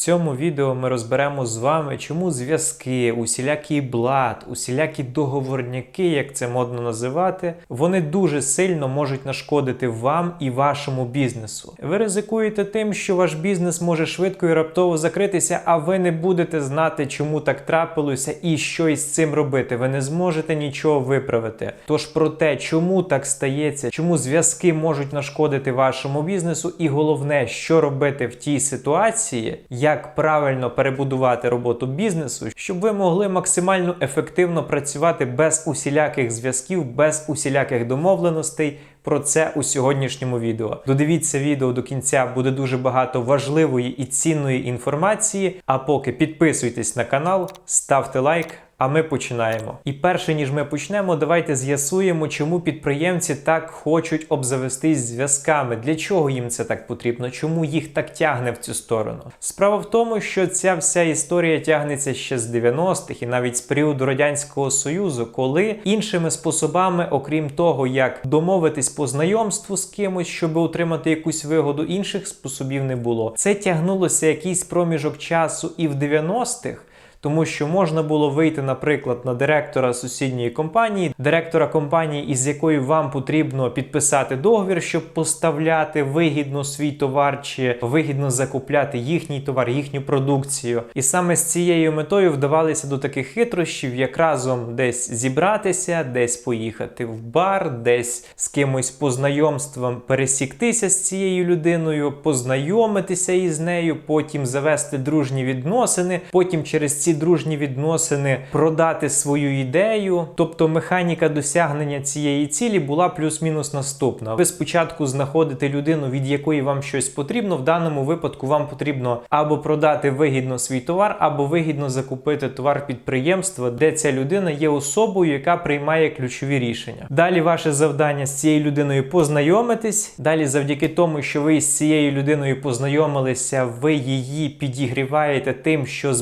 цьому відео ми розберемо з вами, чому зв'язки, усілякий блат, усілякі договорняки, як це модно називати, вони дуже сильно можуть нашкодити вам і вашому бізнесу. Ви ризикуєте тим, що ваш бізнес може швидко і раптово закритися, а ви не будете знати, чому так трапилося і що із цим робити. Ви не зможете нічого виправити. Тож про те, чому так стається, чому зв'язки можуть нашкодити вашому бізнесу, і головне, що робити в тій ситуації, як правильно перебудувати роботу бізнесу, щоб ви могли максимально ефективно працювати без усіляких зв'язків, без усіляких домовленостей. Про це у сьогоднішньому відео. Додивіться відео до кінця, буде дуже багато важливої і цінної інформації. А поки підписуйтесь на канал, ставте лайк. А ми починаємо. І перше ніж ми почнемо, давайте з'ясуємо, чому підприємці так хочуть обзавестись зв'язками. Для чого їм це так потрібно? Чому їх так тягне в цю сторону? Справа в тому, що ця вся історія тягнеться ще з 90-х і навіть з періоду радянського союзу, коли іншими способами, окрім того, як домовитись по знайомству з кимось, щоб отримати якусь вигоду, інших способів не було. Це тягнулося якийсь проміжок часу і в 90-х. Тому що можна було вийти, наприклад, на директора сусідньої компанії, директора компанії, із якою вам потрібно підписати договір, щоб поставляти вигідно свій товар чи вигідно закупляти їхній товар, їхню продукцію. І саме з цією метою вдавалися до таких хитрощів, як разом десь зібратися, десь поїхати в бар, десь з кимось по знайомствам пересіктися з цією людиною, познайомитися із нею, потім завести дружні відносини, потім через ці ці дружні відносини продати свою ідею. Тобто механіка досягнення цієї цілі була плюс-мінус наступна. Ви спочатку знаходите людину, від якої вам щось потрібно. В даному випадку вам потрібно або продати вигідно свій товар, або вигідно закупити товар підприємства, де ця людина є особою, яка приймає ключові рішення. Далі ваше завдання з цією людиною познайомитись. Далі, завдяки тому, що ви з цією людиною познайомилися, ви її підігріваєте тим, що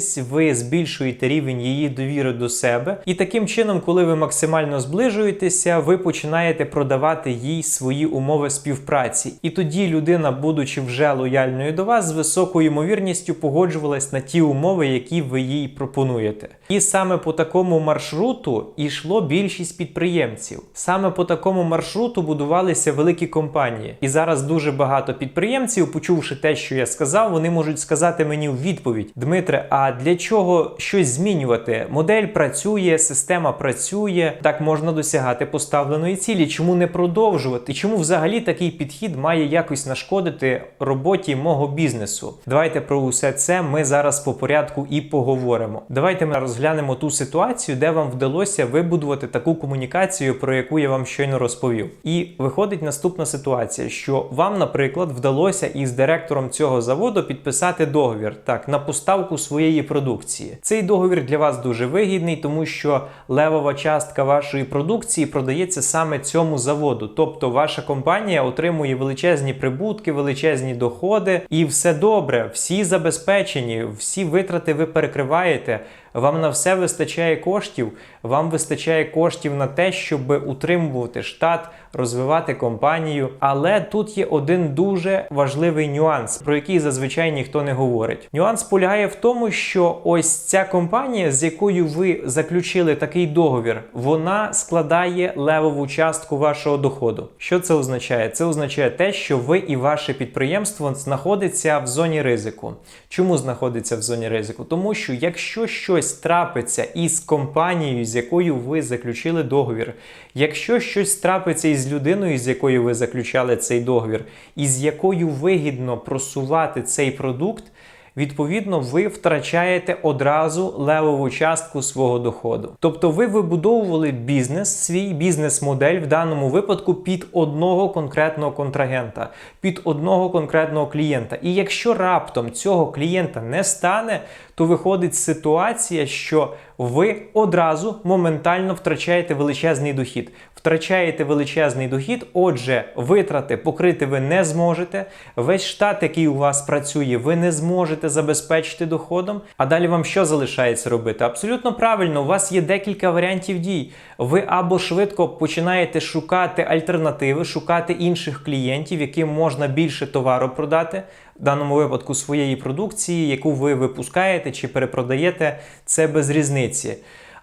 зближаєте ви збільшуєте рівень її довіри до себе, і таким чином, коли ви максимально зближуєтеся, ви починаєте продавати їй свої умови співпраці. І тоді людина, будучи вже лояльною до вас, з високою ймовірністю погоджувалась на ті умови, які ви їй пропонуєте. І саме по такому маршруту йшло більшість підприємців. Саме по такому маршруту будувалися великі компанії. І зараз дуже багато підприємців, почувши те, що я сказав, вони можуть сказати мені в відповідь: Дмитре, а для чого щось змінювати? Модель працює, система працює, так можна досягати поставленої цілі. Чому не продовжувати? Чому взагалі такий підхід має якось нашкодити роботі мого бізнесу? Давайте про усе це ми зараз по порядку і поговоримо. Давайте ми розглянемо ту ситуацію, де вам вдалося вибудувати таку комунікацію, про яку я вам щойно розповів. І виходить наступна ситуація, що вам, наприклад, вдалося із директором цього заводу підписати договір так на поставку своєї продукції. Цей договір для вас дуже вигідний, тому що левова частка вашої продукції продається саме цьому заводу. Тобто ваша компанія отримує величезні прибутки, величезні доходи, і все добре, всі забезпечені, всі витрати ви перекриваєте. Вам на все вистачає коштів, вам вистачає коштів на те, щоб утримувати штат, розвивати компанію. Але тут є один дуже важливий нюанс, про який зазвичай ніхто не говорить. Нюанс полягає в тому, що ось ця компанія, з якою ви заключили такий договір, вона складає левову частку вашого доходу. Що це означає? Це означає те, що ви і ваше підприємство знаходиться в зоні ризику. Чому знаходиться в зоні ризику? Тому що якщо щось трапиться із компанією, з якою ви заключили договір, якщо щось трапиться із людиною, з якою ви заключали цей договір, і з якою вигідно просувати цей продукт, відповідно, ви втрачаєте одразу левову частку свого доходу. Тобто ви вибудовували бізнес, свій бізнес-модель в даному випадку під одного конкретного контрагента, під одного конкретного клієнта. І якщо раптом цього клієнта не стане, то виходить ситуація, що ви одразу моментально втрачаєте величезний дохід. Втрачаєте величезний дохід, отже, витрати покрити ви не зможете. Весь штат, який у вас працює, ви не зможете забезпечити доходом. А далі вам що залишається робити? Абсолютно правильно, у вас є декілька варіантів дій. Ви або швидко починаєте шукати альтернативи, шукати інших клієнтів, яким можна більше товару продати. В даному випадку своєї продукції, яку ви випускаєте чи перепродаєте, це без різниці.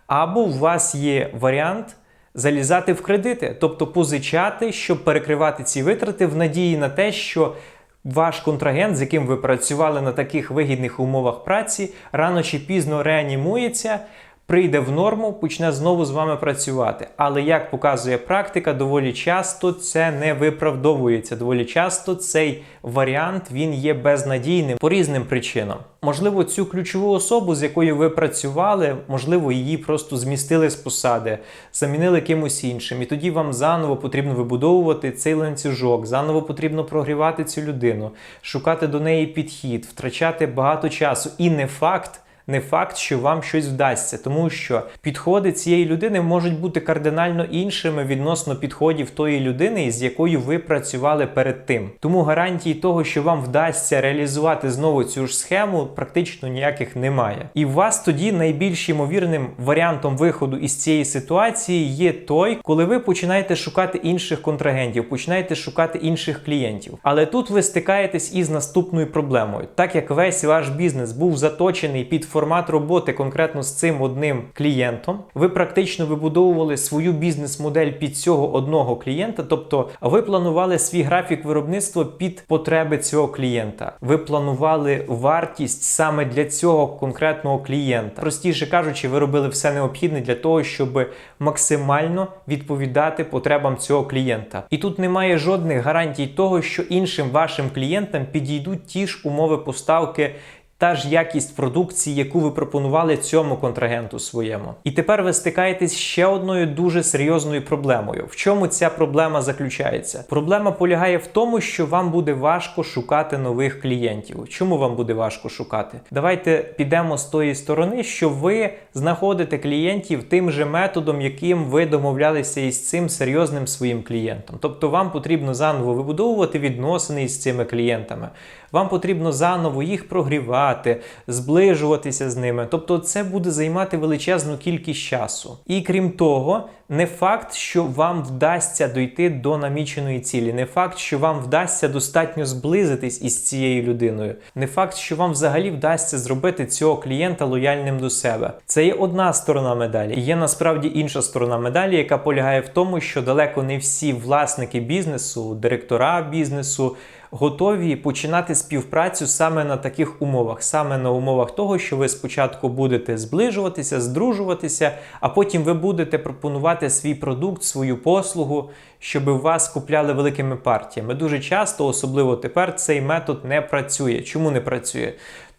Або у вас є варіант залізати в кредити, тобто позичати, щоб перекривати ці витрати в надії на те, що ваш контрагент, з яким ви працювали на таких вигідних умовах праці, рано чи пізно реанімується. Прийде в норму, почне знову з вами працювати. Але як показує практика, доволі часто це не виправдовується. Доволі часто цей варіант він є безнадійним по різним причинам. Можливо, цю ключову особу, з якою ви працювали, можливо, її просто змістили з посади, замінили кимось іншим, і тоді вам заново потрібно вибудовувати цей ланцюжок, заново потрібно прогрівати цю людину, шукати до неї підхід, втрачати багато часу. І не факт. Не факт, що вам щось вдасться, тому що підходи цієї людини можуть бути кардинально іншими відносно підходів тої людини, з якою ви працювали перед тим. Тому гарантій того, що вам вдасться реалізувати знову цю ж схему, практично ніяких немає. І у вас тоді найбільш ймовірним варіантом виходу із цієї ситуації є той, коли ви починаєте шукати інших контрагентів, починаєте шукати інших клієнтів. Але тут ви стикаєтесь із наступною проблемою, так як весь ваш бізнес був заточений під формат роботи конкретно з цим одним клієнтом. Ви практично вибудовували свою бізнес-модель під цього одного клієнта, тобто ви планували свій графік виробництва під потреби цього клієнта. Ви планували вартість саме для цього конкретного клієнта. Простіше кажучи, ви робили все необхідне для того, щоб максимально відповідати потребам цього клієнта. І тут немає жодних гарантій того, що іншим вашим клієнтам підійдуть ті ж умови поставки та ж якість продукції, яку ви пропонували цьому контрагенту своєму. І тепер ви стикаєтесь з ще одною дуже серйозною проблемою. В чому ця проблема заключається? Проблема полягає в тому, що вам буде важко шукати нових клієнтів. Чому вам буде важко шукати? Давайте підемо з тої сторони, що ви знаходите клієнтів тим же методом, яким ви домовлялися із цим серйозним своїм клієнтом. Тобто вам потрібно заново вибудовувати відносини із цими клієнтами. Вам потрібно заново їх прогрівати, зближуватися з ними. Тобто, це буде займати величезну кількість часу. І крім того, не факт, що вам вдасться дойти до наміченої цілі, не факт, що вам вдасться достатньо зблизитись із цією людиною, не факт, що вам взагалі вдасться зробити цього клієнта лояльним до себе. Це є одна сторона медалі. Є насправді інша сторона медалі, яка полягає в тому, що далеко не всі власники бізнесу, директора бізнесу готові починати співпрацю саме на таких умовах, саме на умовах того, що ви спочатку будете зближуватися, здружуватися, а потім ви будете пропонувати свій продукт, свою послугу, щоб вас купляли великими партіями. Дуже часто, особливо тепер, цей метод не працює. Чому не працює?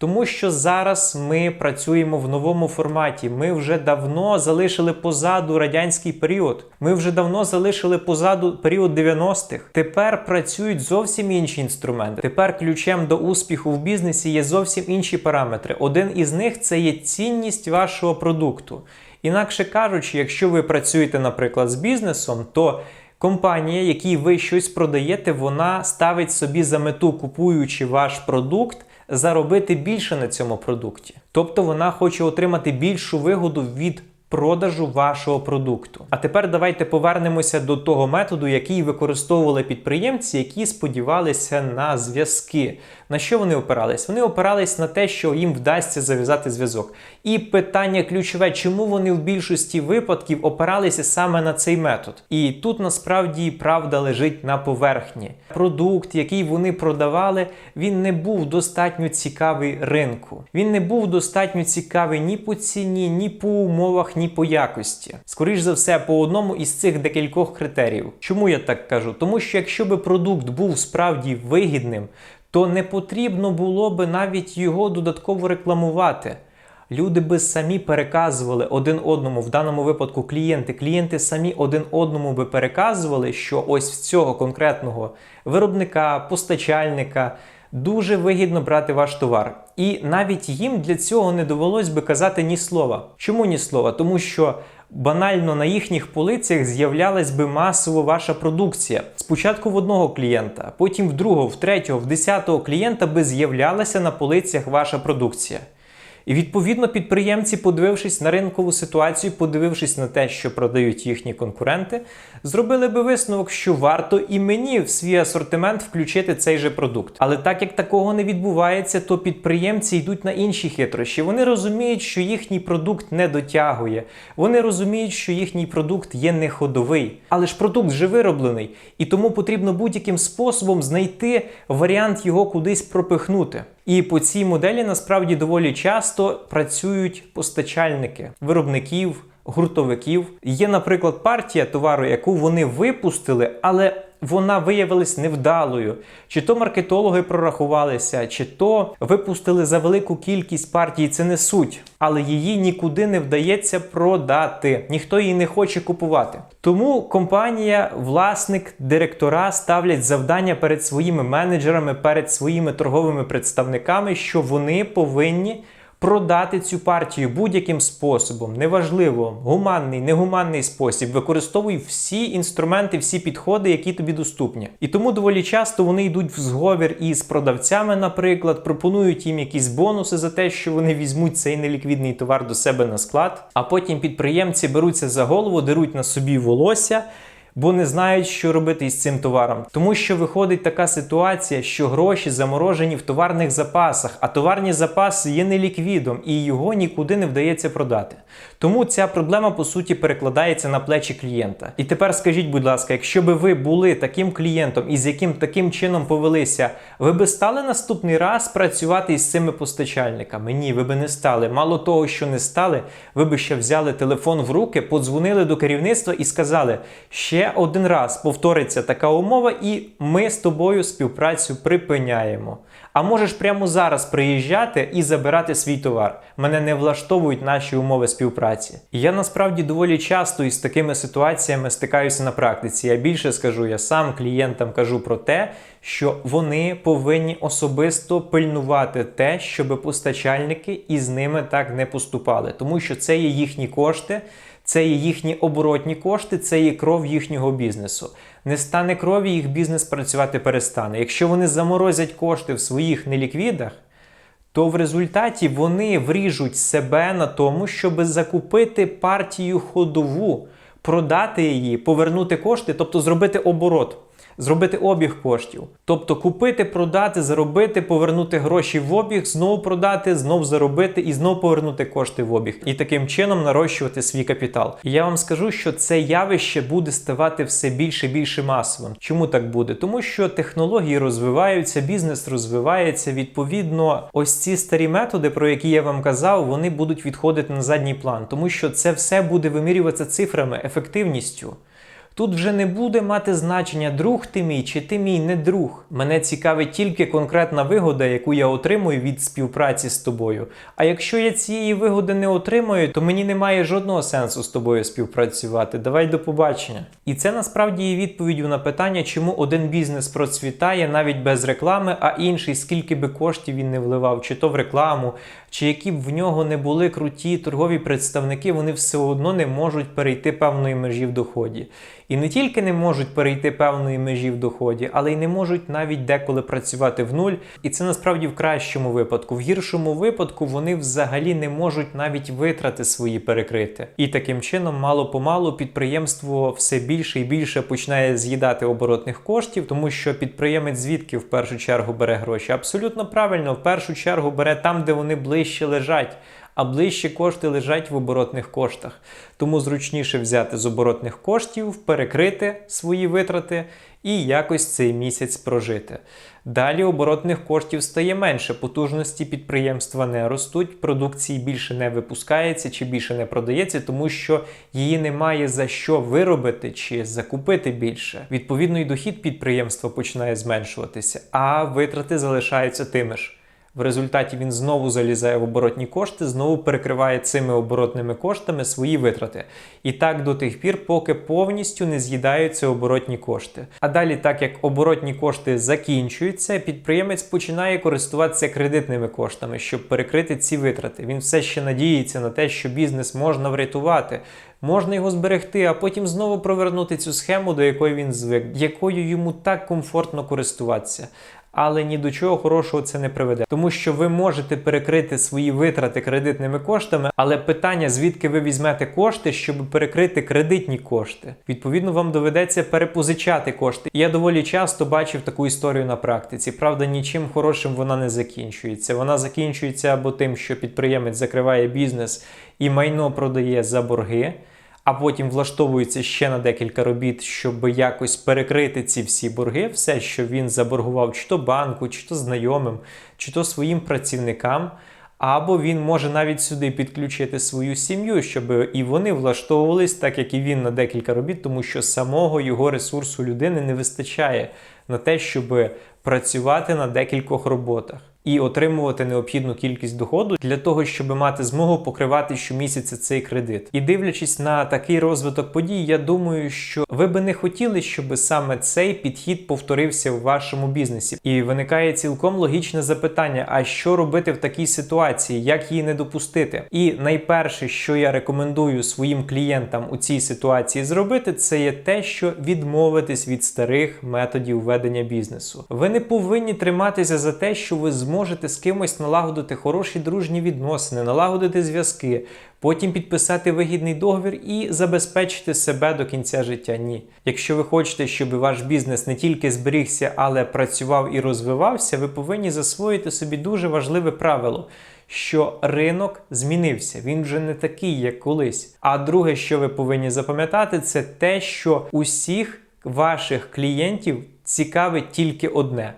Тому що зараз ми працюємо в новому форматі. Ми вже давно залишили позаду радянський період. Ми вже давно залишили позаду період 90-х. Тепер працюють зовсім інші інструменти. Тепер ключем до успіху в бізнесі є зовсім інші параметри. Один із них це є цінність вашого продукту. Інакше кажучи, якщо ви працюєте, наприклад, з бізнесом, то Компанія, якій ви щось продаєте, вона ставить собі за мету, купуючи ваш продукт, заробити більше на цьому продукті. Тобто вона хоче отримати більшу вигоду від продажу вашого продукту. А тепер давайте повернемося до того методу, який використовували підприємці, які сподівалися на зв'язки. На що вони опирались? Вони опирались на те, що їм вдасться зав'язати зв'язок. І питання ключове, чому вони в більшості випадків опиралися саме на цей метод? І тут насправді правда лежить на поверхні. Продукт, який вони продавали, він не був достатньо цікавий ринку. Він не був достатньо цікавий ні по ціні, ні по умовах, ні по якості. Скоріш за все, по одному із цих декількох критеріїв. Чому я так кажу? Тому що якщо би продукт був справді вигідним, то не потрібно було би навіть його додатково рекламувати. Люди би самі переказували один одному, в даному випадку клієнти. Клієнти самі один одному би переказували, що ось в цього конкретного виробника, постачальника дуже вигідно брати ваш товар. І навіть їм для цього не довелось би казати ні слова. Чому ні слова? Тому що банально на їхніх полицях з'являлась би масово ваша продукція. Спочатку в одного клієнта, потім в другого, в третього, в десятого клієнта би з'являлася на полицях ваша продукція. І відповідно підприємці, подивившись на ринкову ситуацію, подивившись на те, що продають їхні конкуренти, зробили би висновок, що варто і мені в свій асортимент включити цей же продукт. Але так як такого не відбувається, то підприємці йдуть на інші хитрощі. Вони розуміють, що їхній продукт не дотягує. Вони розуміють, що їхній продукт є не ходовий, але ж продукт вже вироблений, і тому потрібно будь-яким способом знайти варіант його кудись пропихнути. І по цій моделі насправді доволі часто працюють постачальники виробників, гуртовиків. Є, наприклад, партія товару, яку вони випустили, але вона виявилась невдалою. Чи то маркетологи прорахувалися, чи то випустили за велику кількість партій, це не суть. Але її нікуди не вдається продати. Ніхто її не хоче купувати. Тому компанія, власник, директора ставлять завдання перед своїми менеджерами, перед своїми торговими представниками, що вони повинні продати цю партію будь-яким способом, неважливо, гуманний, негуманний спосіб, використовуй всі інструменти, всі підходи, які тобі доступні. І тому доволі часто вони йдуть в зговір із продавцями, наприклад, пропонують їм якісь бонуси за те, що вони візьмуть цей неліквідний товар до себе на склад, а потім підприємці беруться за голову, деруть на собі волосся бо не знають, що робити із цим товаром. Тому що виходить така ситуація, що гроші заморожені в товарних запасах, а товарні запаси є неліквідом і його нікуди не вдається продати. Тому ця проблема по суті перекладається на плечі клієнта. І тепер скажіть, будь ласка, якщо би ви були таким клієнтом і з яким таким чином повелися, ви би стали наступний раз працювати із цими постачальниками? Ні, ви би не стали. Мало того, що не стали, ви би ще взяли телефон в руки, подзвонили до керівництва і сказали, ще один раз повториться така умова, і ми з тобою співпрацю припиняємо. А можеш прямо зараз приїжджати і забирати свій товар. Мене не влаштовують наші умови співпраці. Я насправді доволі часто із такими ситуаціями стикаюся на практиці. Я більше скажу, я сам клієнтам кажу про те, що вони повинні особисто пильнувати те, щоб постачальники із ними так не поступали, тому що це є їхні кошти. Це є їхні оборотні кошти, це є кров їхнього бізнесу. Не стане крові, їх бізнес працювати перестане. Якщо вони заморозять кошти в своїх неліквідах, то в результаті вони вріжуть себе на тому, щоб закупити партію ходову, продати її, повернути кошти, тобто зробити оборот зробити обіг коштів. Тобто купити, продати, заробити, повернути гроші в обіг, знову продати, знову заробити і знову повернути кошти в обіг. І таким чином нарощувати свій капітал. І я вам скажу, що це явище буде ставати все більше і більше масовим. Чому так буде? Тому що технології розвиваються, бізнес розвивається. Відповідно, ось ці старі методи, про які я вам казав, вони будуть відходити на задній план, тому що це все буде вимірюватися цифрами, ефективністю. Тут вже не буде мати значення, друг ти мій чи ти мій не друг. Мене цікавить тільки конкретна вигода, яку я отримую від співпраці з тобою. А якщо я цієї вигоди не отримую, то мені немає жодного сенсу з тобою співпрацювати. Давай до побачення. І це насправді є відповіддю на питання, чому один бізнес процвітає навіть без реклами, а інший, скільки би коштів він не вливав, чи то в рекламу, чи які б в нього не були круті торгові представники, вони все одно не можуть перейти певної межі в доході. І не тільки не можуть перейти певної межі в доході, але й не можуть навіть деколи працювати в нуль. І це насправді в кращому випадку. В гіршому випадку вони взагалі не можуть навіть витрати свої перекрити. І таким чином, мало помалу, підприємство все більше і більше починає з'їдати оборотних коштів, тому що підприємець звідки в першу чергу бере гроші? Абсолютно правильно, в першу чергу бере там, де вони ближче лежать а ближче кошти лежать в оборотних коштах. Тому зручніше взяти з оборотних коштів, перекрити свої витрати і якось цей місяць прожити. Далі оборотних коштів стає менше, потужності підприємства не ростуть, продукції більше не випускається чи більше не продається, тому що її немає за що виробити чи закупити більше. Відповідно, і дохід підприємства починає зменшуватися, а витрати залишаються тими ж. В результаті він знову залізає в оборотні кошти, знову перекриває цими оборотними коштами свої витрати. І так до тих пір, поки повністю не з'їдаються оборотні кошти. А далі, так як оборотні кошти закінчуються, підприємець починає користуватися кредитними коштами, щоб перекрити ці витрати. Він все ще надіється на те, що бізнес можна врятувати. Можна його зберегти, а потім знову провернути цю схему, до якої він звик, якою йому так комфортно користуватися. Але ні до чого хорошого це не приведе, тому що ви можете перекрити свої витрати кредитними коштами, але питання, звідки ви візьмете кошти, щоб перекрити кредитні кошти. Відповідно, вам доведеться перепозичати кошти. Я доволі часто бачив таку історію на практиці. Правда, нічим хорошим вона не закінчується. Вона закінчується або тим, що підприємець закриває бізнес і майно продає за борги а потім влаштовується ще на декілька робіт, щоб якось перекрити ці всі борги, все, що він заборгував, чи то банку, чи то знайомим, чи то своїм працівникам. Або він може навіть сюди підключити свою сім'ю, щоб і вони влаштовувались, так як і він на декілька робіт, тому що самого його ресурсу людини не вистачає на те, щоб працювати на декількох роботах і отримувати необхідну кількість доходу для того, щоб мати змогу покривати щомісяця цей кредит. І дивлячись на такий розвиток подій, я думаю, що ви би не хотіли, щоб саме цей підхід повторився в вашому бізнесі. І виникає цілком логічне запитання: а що робити в такій ситуації, як її не допустити? І найперше, що я рекомендую своїм клієнтам у цій ситуації зробити, це є те, що відмовитись від старих методів ведення бізнесу. Ви не повинні триматися за те, що ви зможете зможете з кимось налагодити хороші дружні відносини, налагодити зв'язки, потім підписати вигідний договір і забезпечити себе до кінця життя. Ні. Якщо ви хочете, щоб ваш бізнес не тільки зберігся, але працював і розвивався, ви повинні засвоїти собі дуже важливе правило. Що ринок змінився, він вже не такий, як колись. А друге, що ви повинні запам'ятати, це те, що усіх ваших клієнтів цікавить тільки одне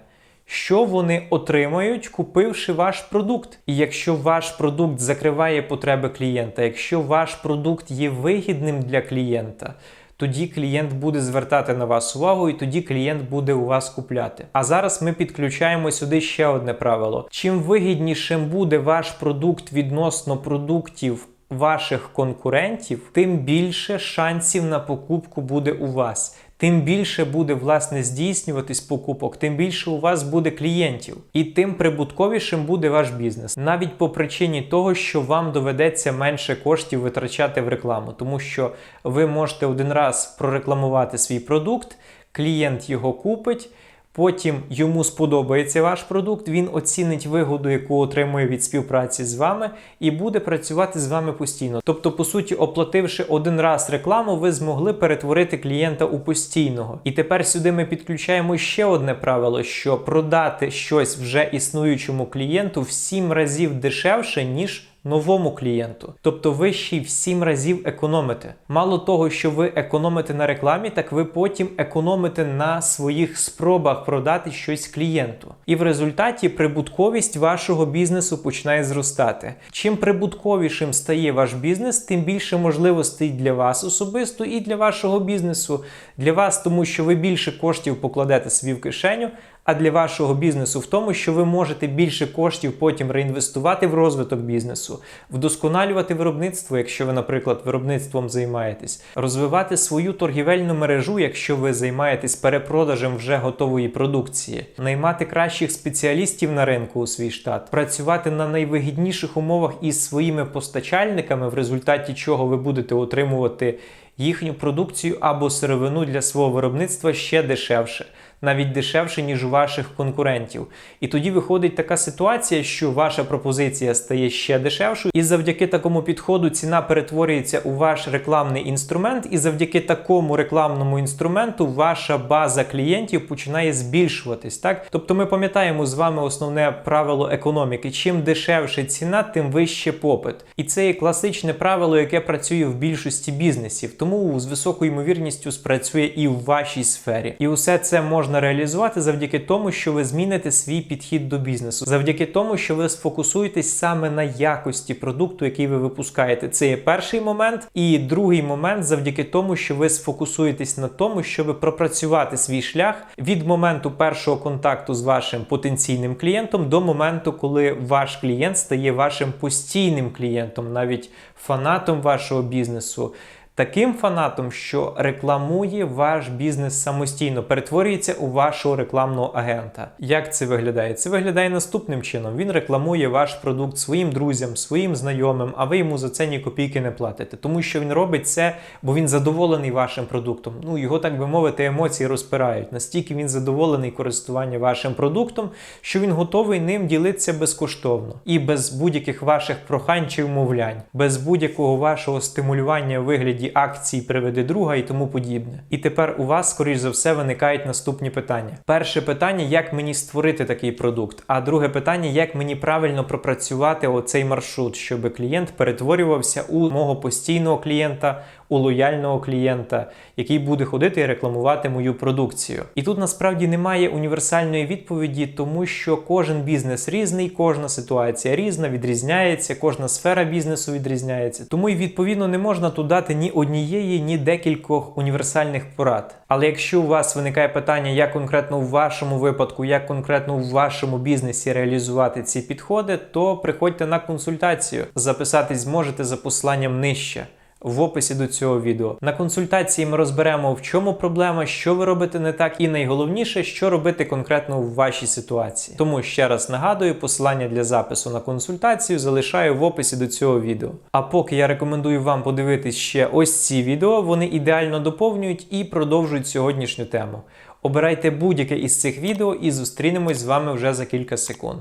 що вони отримають, купивши ваш продукт. І якщо ваш продукт закриває потреби клієнта, якщо ваш продукт є вигідним для клієнта, тоді клієнт буде звертати на вас увагу, і тоді клієнт буде у вас купляти. А зараз ми підключаємо сюди ще одне правило: чим вигіднішим буде ваш продукт відносно продуктів. Ваших конкурентів, тим більше шансів на покупку буде у вас тим більше буде власне здійснюватись покупок, тим більше у вас буде клієнтів, і тим прибутковішим буде ваш бізнес, навіть по причині того, що вам доведеться менше коштів витрачати в рекламу, тому що ви можете один раз прорекламувати свій продукт, клієнт його купить. Потім йому сподобається ваш продукт, він оцінить вигоду, яку отримує від співпраці з вами, і буде працювати з вами постійно. Тобто, по суті, оплативши один раз рекламу, ви змогли перетворити клієнта у постійного. І тепер сюди ми підключаємо ще одне правило: що продати щось вже існуючому клієнту в 7 разів дешевше, ніж новому клієнту, тобто ви ще й в 7 разів економите. Мало того, що ви економите на рекламі, так ви потім економите на своїх спробах продати щось клієнту. І в результаті прибутковість вашого бізнесу починає зростати. Чим прибутковішим стає ваш бізнес, тим більше можливостей для вас особисто і для вашого бізнесу. Для вас, тому що ви більше коштів покладете собі в кишеню а для вашого бізнесу в тому, що ви можете більше коштів потім реінвестувати в розвиток бізнесу, вдосконалювати виробництво, якщо ви, наприклад, виробництвом займаєтесь, розвивати свою торгівельну мережу, якщо ви займаєтесь перепродажем вже готової продукції, наймати кращих спеціалістів на ринку у свій штат, працювати на найвигідніших умовах із своїми постачальниками, в результаті чого ви будете отримувати їхню продукцію або сировину для свого виробництва ще дешевше навіть дешевше, ніж у ваших конкурентів. І тоді виходить така ситуація, що ваша пропозиція стає ще дешевшою, і завдяки такому підходу ціна перетворюється у ваш рекламний інструмент, і завдяки такому рекламному інструменту ваша база клієнтів починає збільшуватись. Так? Тобто ми пам'ятаємо з вами основне правило економіки: чим дешевше ціна, тим вище попит. І це є класичне правило, яке працює в більшості бізнесів, тому з високою ймовірністю спрацює і в вашій сфері. І усе це можна реалізувати завдяки тому, що ви зміните свій підхід до бізнесу, завдяки тому, що ви сфокусуєтесь саме на якості продукту, який ви випускаєте. Це є перший момент. І другий момент завдяки тому, що ви сфокусуєтесь на тому, щоб пропрацювати свій шлях від моменту першого контакту з вашим потенційним клієнтом до моменту, коли ваш клієнт стає вашим постійним клієнтом, навіть фанатом вашого бізнесу таким фанатом, що рекламує ваш бізнес самостійно, перетворюється у вашого рекламного агента. Як це виглядає? Це виглядає наступним чином: він рекламує ваш продукт своїм друзям, своїм знайомим, а ви йому за це ні копійки не платите, тому що він робить це, бо він задоволений вашим продуктом. Ну його так би мовити, емоції розпирають. Настільки він задоволений користування вашим продуктом, що він готовий ним ділитися безкоштовно і без будь-яких ваших прохань чи вмовлянь, без будь-якого вашого стимулювання в вигляді акції приведи друга і тому подібне. І тепер у вас, скоріш за все, виникають наступні питання. Перше питання: як мені створити такий продукт? А друге питання, як мені правильно пропрацювати оцей маршрут, щоб клієнт перетворювався у мого постійного клієнта, у лояльного клієнта, який буде ходити і рекламувати мою продукцію. І тут насправді немає універсальної відповіді, тому що кожен бізнес різний, кожна ситуація різна, відрізняється, кожна сфера бізнесу відрізняється. Тому і відповідно не можна тут дати ні однієї, ні декількох універсальних порад. Але якщо у вас виникає питання, як конкретно в вашому випадку, як конкретно в вашому бізнесі реалізувати ці підходи, то приходьте на консультацію. Записатись зможете за посиланням нижче в описі до цього відео. На консультації ми розберемо, в чому проблема, що ви робите не так, і найголовніше, що робити конкретно в вашій ситуації. Тому ще раз нагадую, посилання для запису на консультацію залишаю в описі до цього відео. А поки я рекомендую вам подивитись ще ось ці відео, вони ідеально доповнюють і продовжують сьогоднішню тему. Обирайте будь-яке із цих відео і зустрінемось з вами вже за кілька секунд.